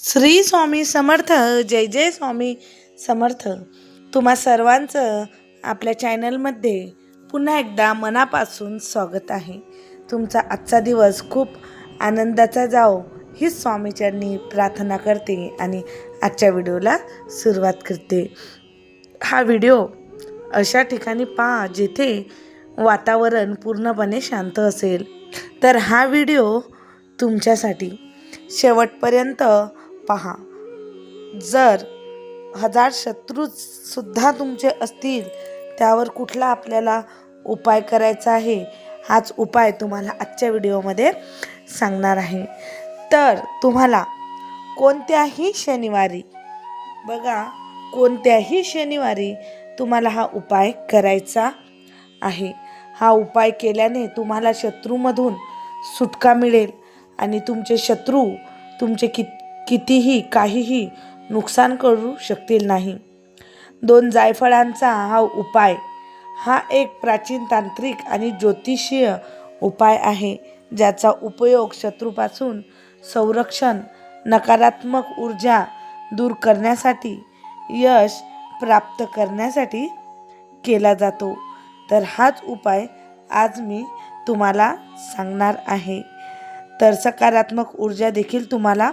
श्री स्वामी समर्थ जय जय स्वामी समर्थ. तुम्हा सर्वांचं आपल्या चॅनलमध्ये पुन्हा एकदा मनापासून स्वागत आहे. तुमचा आजचा दिवस खूप आनंदाचा जाओ हीच स्वामीचरणी प्रार्थना करते आणि आजच्या व्हिडिओला सुरुवात करते. हा व्हिडिओ अशा ठिकाणी पहा जिथे वातावरण पूर्णपणे शांत असेल. तर हा व्हिडिओ तुमच्यासाठी शेवटपर्यंत पहा. जर हजार शत्रूसुद्धा तुमचे असतील त्यावर कुठला आपल्याला उपाय करायचा आहे? हाच उपाय तुम्हाला आजच्या व्हिडिओमध्ये सांगणार आहे. तर तुम्हाला कोणत्याही शनिवारी बघा कोणत्याही शनिवारी तुम्हाला हा उपाय करायचा आहे. हा उपाय केल्याने तुम्हाला शत्रूमधून सुटका मिळेल आणि तुमचे शत्रू तुमचे कित कितीही काहीही नुकसान करू शकतील नाही. दोन जायफळांचा हा उपाय हा एक प्राचीन तांत्रिक आणि ज्योतिषीय उपाय आहे ज्याचा उपयोग शत्रूपासून संरक्षण नकारात्मक ऊर्जा दूर करण्यासाठी यश प्राप्त करण्यासाठी केला जातो. तर हाच उपाय आज मी तुम्हाला सांगणार आहे. तर सकारात्मक ऊर्जा देखील तुम्हाला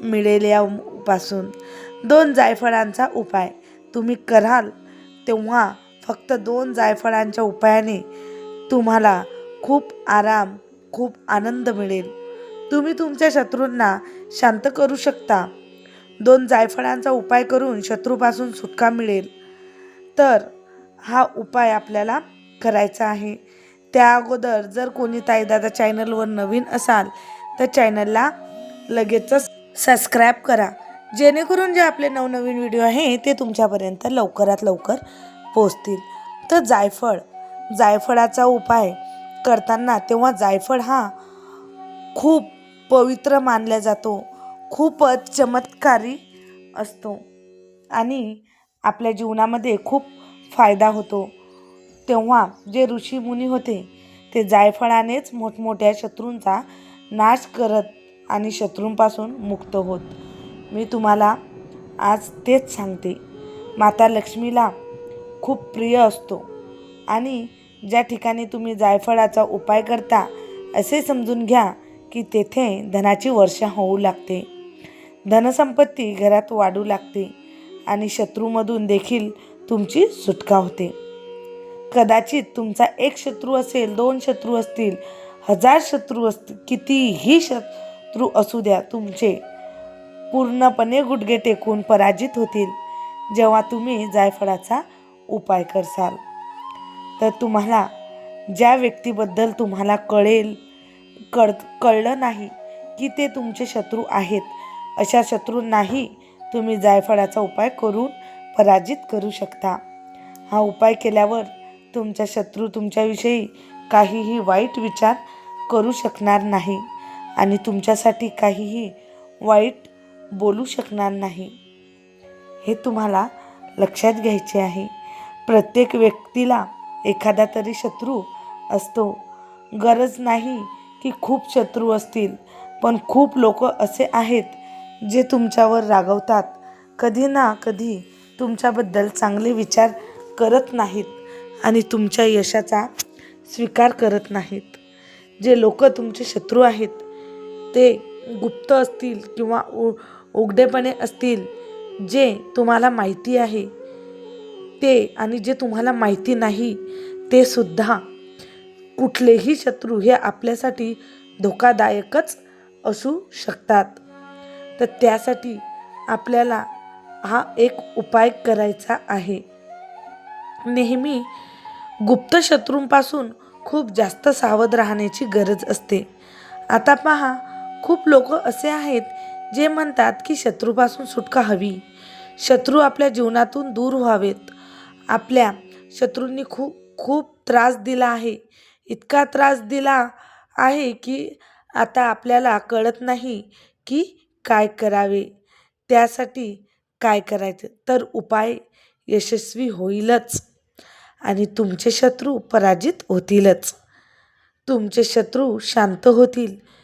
मिळेल यापासून दोन जायफळांचा उपाय. तुम्ही कराल तेव्हा फक्त दोन जायफळांच्या उपायाने तुम्हाला खूप आराम खूप आनंद मिळेल. तुम्ही तुमच्या शत्रूंना शांत करू शकता. दोन जायफळांचा उपाय करून शत्रूपासून सुटका मिळेल. तर हा उपाय आपल्याला करायचा आहे. त्या अगोदर जर कोणी ताईदादा चॅनलवर नवीन असाल तर चॅनलला लगेचच सबस्क्राईब करा. जेणेकरून जे आपले नवनवीन व्हिडिओ आहे ते तुमच्यापर्यंत लवकरात लवकर पोचतील तर जायफळ. जायफळाचा उपाय करताना तेव्हा जायफळ हा खूप पवित्र मानला जातो. खूपच चमत्कारी असतो. आणि आपल्या जीवनामध्ये खूप फायदा होतो. तेव्हा जे ऋषीमुनी होते ते जायफळानेच मोठमोठ्या शत्रूंचा नाश करत आणि शत्रूंपासून मुक्त होत. मी तुम्हाला आज तेच सांगते. माता लक्ष्मीला खूप प्रिय असतो आणि ज्या ठिकाणी तुम्ही जायफळाचा उपाय करता असे समजून घ्या की तेथे धनाची वर्षा होऊ लागते. धनसंपत्ती घरात वाढू लागते आणि शत्रूमधून देखील तुमची सुटका होते. कदाचित तुमचा एक शत्रू असेल दोन शत्रू असतील हजार शत्रू असतील कितीही शत्रू असू द्या तुमचे पूर्णपणे गुडघे टेकून पराजित होतील. जेव्हा तुम्ही जायफळाचा उपाय करसाल तर तुम्हाला ज्या व्यक्तीबद्दल तुम्हाला कळेल कळ कळलं नाही की ते तुमचे शत्रू आहेत अशा शत्रूंनाही तुम्ही जायफळाचा उपाय करून पराजित करू शकता. हा उपाय केल्यावर तुमचा शत्रू तुमच्याविषयी काहीही वाईट विचार करू शकणार नाही. आणि तुमच्यासाठी काहीही वाईट बोलू शकणार नाही. हे तुम्हाला लक्षात घ्यायचे आहे. प्रत्येक व्यक्तीला एखादा तरी शत्रू असतो. गरज नाही की खूप शत्रू असतील पण खूप लोक असे आहेत जे तुमच्यावर रागवतात. कधी ना कधी तुमच्याबद्दल चांगले विचार करत नाहीत आणि तुमच्या यशाचा स्वीकार करत नाहीत. जे लोक तुमचे शत्रू आहेत ते गुप्त असतील किंवा उ उघडेपणे असतील जे तुम्हाला माहिती आहे ते आणि जे तुम्हाला माहिती नाही ते सुद्धा कुठलेही शत्रू हे आपल्यासाठी धोकादायकच असू शकतात. तर त्यासाठी आपल्याला हा एक उपाय करायचा आहे. नेहमी गुप्त शत्रूंपासून खूप जास्त सावध राहण्याची गरज असते. आता पहा खूप लोक असे आहेत जे म्हणतात की शत्रूपासून सुटका हवी. शत्रू आपल्या जीवनातून दूर व्हावेत. आपल्या शत्रूंनी खूप खूप त्रास दिला आहे. इतका त्रास दिला आहे की आता आपल्याला कळत नाही की काय करावे. त्यासाठी काय करायचं? तर उपाय यशस्वी होईलच. आणि तुमचे शत्रू पराजित होतीलच. तुमचे शत्रू शांत होतील.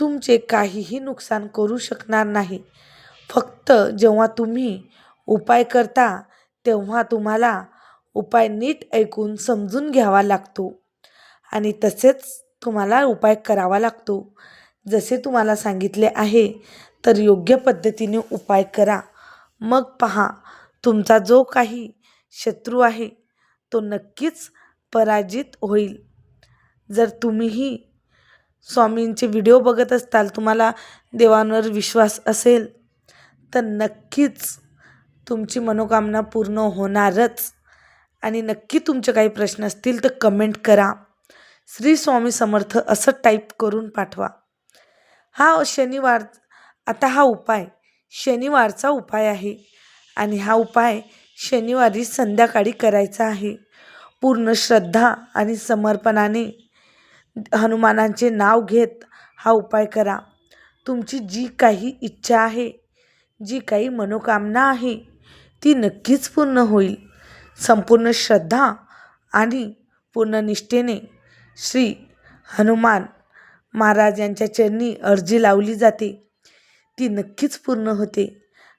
तुमचे काहीही नुकसान करू शकणार नाही. फक्त जेव्हा तुम्ही उपाय करता तेव्हा तुम्हाला उपाय नीट ऐकून समजून घ्यावा लागतो. आणि तसेच तुम्हाला उपाय करावा लागतो. जसे तुम्हाला सांगितले आहे तर योग्य पद्धतीने उपाय करा. मग पहा तुमचा जो काही शत्रू आहे तो नक्कीच पराजित होईल. जर तुम्हीही स्वामींचे व्हिडिओ बघत असताल तुम्हाला देवांवर विश्वास असेल तर नक्कीच तुमची मनोकामना पूर्ण होणारच. आणि नक्की तुमचे काही प्रश्न असतील तर कमेंट करा. श्री स्वामी समर्थ असं टाईप करून पाठवा. हा शनिवार आता हा उपाय शनिवारचा उपाय आहे. आणि हा उपाय शनिवारी संध्याकाळी करायचा आहे. पूर्ण श्रद्धा आणि समर्पणाने हनुमानांचे नाव घेत हा उपाय करा. तुमची जी काही इच्छा आहे जी काही मनोकामना आहे ती नक्कीच पूर्ण होईल. संपूर्ण श्रद्धा आणि पूर्ण निष्ठेने श्री हनुमान महाराज यांच्या चरणी अर्जी लावली जाते. ती नक्कीच पूर्ण होते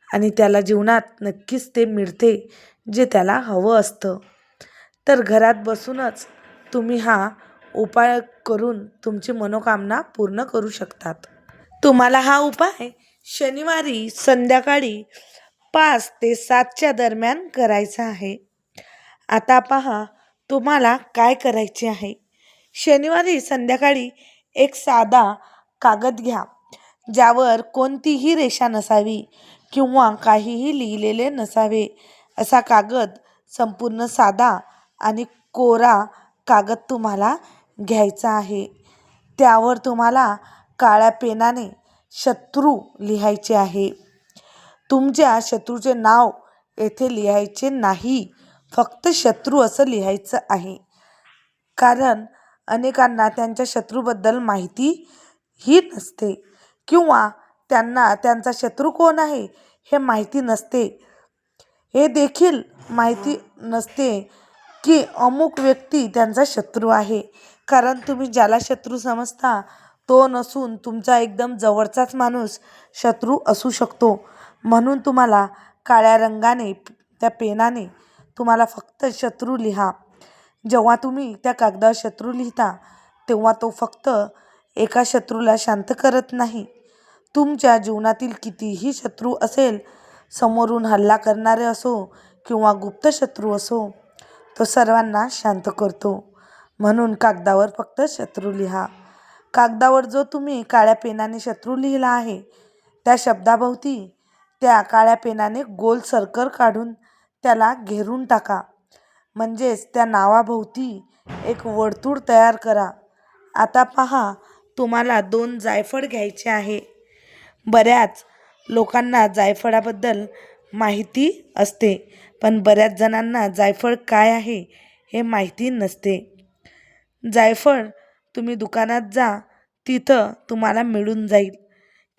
आणि त्याला जीवनात नक्कीच ते मिळते जे त्याला हवं असतं. तर घरात बसूनच तुम्ही हा उपाय करून तुमची मनोकामना पूर्ण करू शकतात. तुम्हाला हा उपाय शनिवारी संध्याकाळी पाच ते सातच्या दरम्यान करायचा आहे. आता पहा तुम्हाला काय करायचे आहे? शनिवारी संध्याकाळी एक साधा कागद घ्या ज्यावर कोणतीही रेषा नसावी किंवा काहीही लिहिलेले नसावे. असा कागद संपूर्ण साधा आणि कोरा कागद तुम्हाला घ्यायचा आहे. त्यावर तुम्हाला काळ्या पेनाने शत्रू लिहायचे आहे. तुमच्या शत्रूचे नाव येथे लिहायचे नाही. फक्त शत्रू असं लिहायचं आहे. कारण अनेकांना त्यांच्या शत्रूबद्दल माहिती ही नसते. किंवा त्यांना त्यांचा शत्रू कोण आहे हे माहिती नसते. हे देखील माहिती नसते. की अमुक व्यक्ती त्यांचा शत्रू आहे. कारण तुम्ही ज्याला शत्रू समजता तो नसून तुमचा एकदम जवळचाच माणूस शत्रू असू शकतो. म्हणून तुम्हाला काळ्या रंगाने त्या पेनाने तुम्हाला फक्त शत्रू लिहा. जेव्हा तुम्ही त्या कागदावर शत्रू लिहिता तेव्हा तो फक्त एका शत्रूला शांत करत नाही. तुमच्या जीवनातील कितीही शत्रू असेल समोरून हल्ला करणारे असो किंवा गुप्त शत्रू असो तो सर्वांना शांत करतो. म्हणून कागदावर फक्त शत्रू लिहा. कागदावर जो तुम्ही काळ्या पेनाने शत्रू लिहिला आहे त्या शब्दाभोवती त्या काळ्या पेनाने गोल सर्कल काढून त्याला घेरून टाका. म्हणजेच त्या नावाभोवती एक वर्तुळ तयार करा. आता पहा तुम्हाला दोन जायफळ घ्यायचे आहे. बऱ्याच लोकांना जायफळाबद्दल माहिती असते. पण बऱ्याच जणांना जायफळ काय आहे हे माहिती नसते. जायफळ तुम्ही दुकानात जा तिथं तुम्हाला मिळून जाईल.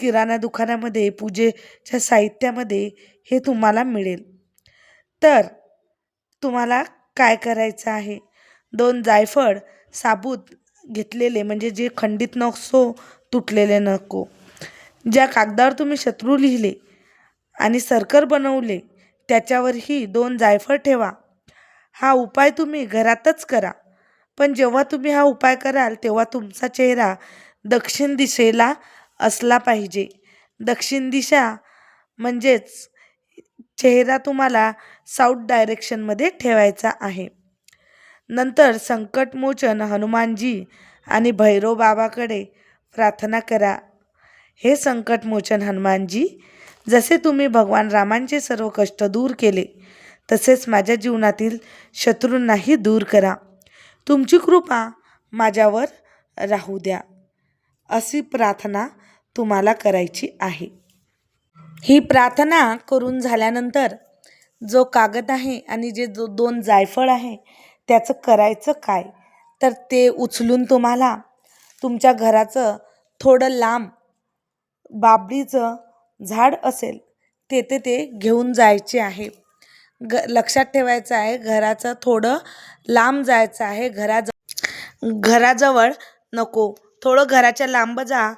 किराणा दुकानामध्ये पूजेच्या साहित्यामध्ये हे तुम्हाला मिळेल. तर तुम्हाला काय करायचं आहे? दोन जायफळ साबूत घेतलेले म्हणजे जे खंडित नसो तुटलेले नको. ज्या कागदावर तुम्ही शत्रू लिहिले आणि सर्कल बनवले त्याच्यावरही दोन जायफळ ठेवा. हा उपाय तुम्ही घरातच करा. पण जेव्हा तुम्ही हा उपाय कराल तेव्हा तुमचा चेहरा दक्षिण दिशेला असला पाहिजे. दक्षिण दिशा म्हणजेच चेहरा तुम्हाला साऊथ डायरेक्शनमध्ये ठेवायचा आहे. नंतर संकटमोचन हनुमानजी आणि भैरव बाबाकडे प्रार्थना करा. हे संकटमोचन हनुमानजी जसे तुम्ही भगवान रामांचे सर्व कष्ट दूर केले तसेच माझ्या जीवनातील शत्रूंनाही दूर करा. तुमची कृपा माझ्यावर राहू द्या. अशी प्रार्थना तुम्हाला करायची आहे. ही प्रार्थना करून झाल्यानंतर जो कागद आहे आणि जे जो दोन जायफळ आहे त्याचं करायचं काय? तर ते उचलून तुम्हाला तुमच्या घराचं थोडं लांब बाबडीचं झाड असेल तेथे ते घेऊन जायचे आहे. ग लक्षात ठेवायचं आहे घराचं थोडं लांब जायचं आहे घराज घराजवळ नको. थोडं घराच्या लांब जा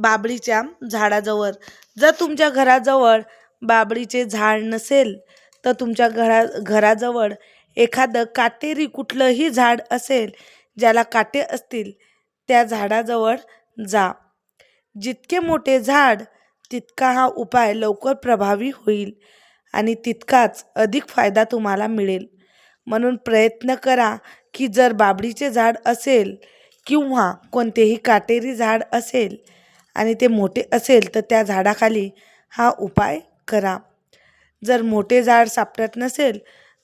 बाबळीच्या झाडाजवळ. जर तुमच्या घराजवळ बाबळीचे झाड नसेल तर तुमच्या घरा घराजवळ एखादं काटेरी कुठलंही झाड असेल ज्याला काटे असतील त्या झाडाजवळ जा. जितके मोठे झाड तितका हा उपाय लवकर प्रभावी होईल आणि तितकाच अधिक फायदा तुम्हाला मिळेल. म्हणून प्रयत्न करा की जर बाबडीचे झाड असेल किंवा कोणतेही काटेरी झाड असेल आणि ते मोठे असेल तर त्या झाडाखाली हा उपाय करा. जर मोठे झाड सापडत नसेल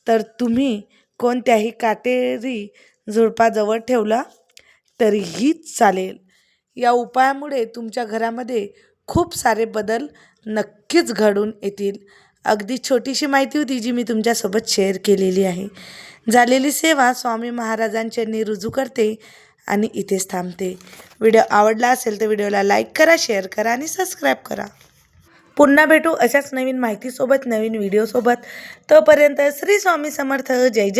तर तुम्ही कोणत्याही काटेरी झुडपाजवळ ठेवला तरीही चालेल. या उपायामुळे तुमच्या घरामध्ये खूप सारे बदल नक्कीच घडून येतील. अगदी छोटीशी माहिती होती जी मी तुमच्यासोबत शेअर केलेली आहे. झालेली सेवा स्वामी महाराजांच्यांनी रुजू करते आणि इथेच थांबते. व्हिडिओ आवडला असेल तर व्हिडिओला लाईक करा शेअर करा आणि सबस्क्राईब करा. पुन्हा भेटू अशाच नवीन माहितीसोबत नवीन व्हिडिओसोबत तोपर्यंत श्री स्वामी समर्थ. जय जय